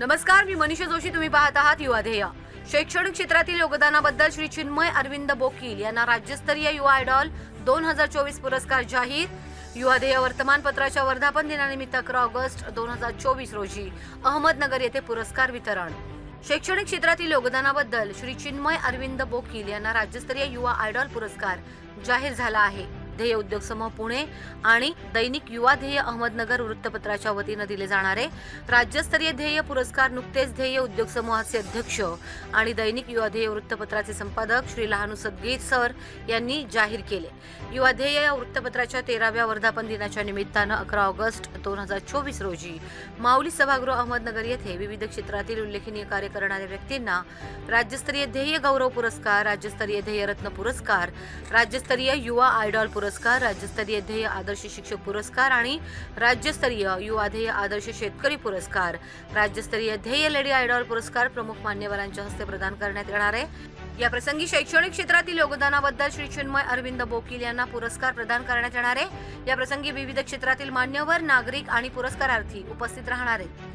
नमस्कार मी मनीषा जोशी. तुम्ही पाहत आहात युवा ध्येय. शैक्षणिक क्षेत्रातील योगदानाबद्दल श्री चिन्मय अरविंद बोकील यांना राज्यस्तरीय युवा आयडॉल दोन हजार चोवीस पुरस्कार जाहीर. युवा ध्येय वर्तमानपत्राच्या वर्धापन दिनानिमित्त अकरा ऑगस्ट दोन हजार चोवीस रोजी अहमदनगर येथे पुरस्कार वितरण. शैक्षणिक क्षेत्रातील योगदानाबद्दल श्री चिन्मय अरविंद बोकील यांना राज्यस्तरीय युवा आयडॉल पुरस्कार जाहीर झाला आहे. ध्येय उद्योग समूह पुणे आणि दैनिक युवा ध्येय अहमदनगर वृत्तपत्राच्या वतीनं दिले जाणारे राज्यस्तरीय ध्येय पुरस्कार नुकतेच ध्येय उद्योग समूहाचे अध्यक्ष आणि दैनिक युवा ध्येय वृत्तपत्राचे संपादक श्री लहानू सदगीर सर यांनी जाहीर केले. युवा ध्येय या वृत्तपत्राच्या तेराव्या वर्धापन दिनाच्या निमित्तानं अकरा ऑगस्ट दोन हजार चोवीस रोजी माऊली सभागृह अहमदनगर येथे विविध क्षेत्रातील उल्लेखनीय कार्य करणाऱ्या व्यक्तींना राज्यस्तरीय ध्येय गौरव पुरस्कार राज्यस्तरीय ध्येय रत्न पुरस्कार राज्यस्तरीय युवा आयडॉल पुरस्कार पुरस्कार राज्यस्तरीय ध्येय आदर्श शिक्षक पुरस्कार आणि राज्यस्तरीय युवा ध्येय आदर्श शेतकरी पुरस्कार. राज्यस्तरीय ध्येय लेडी आयडॉल पुरस्कार प्रमुख मान्यवरांच्या हस्ते प्रदान करण्यात येणार आहे. या प्रसंगी शैक्षणिक क्षेत्रातील योगदानाबद्दल श्री चिन्मय अरविंद बोकील यांना पुरस्कार प्रदान करण्यात येणार आहे. या प्रसंगी विविध क्षेत्रातील मान्यवर नागरिक आणि पुरस्कारार्थी उपस्थित राहणार आहेत.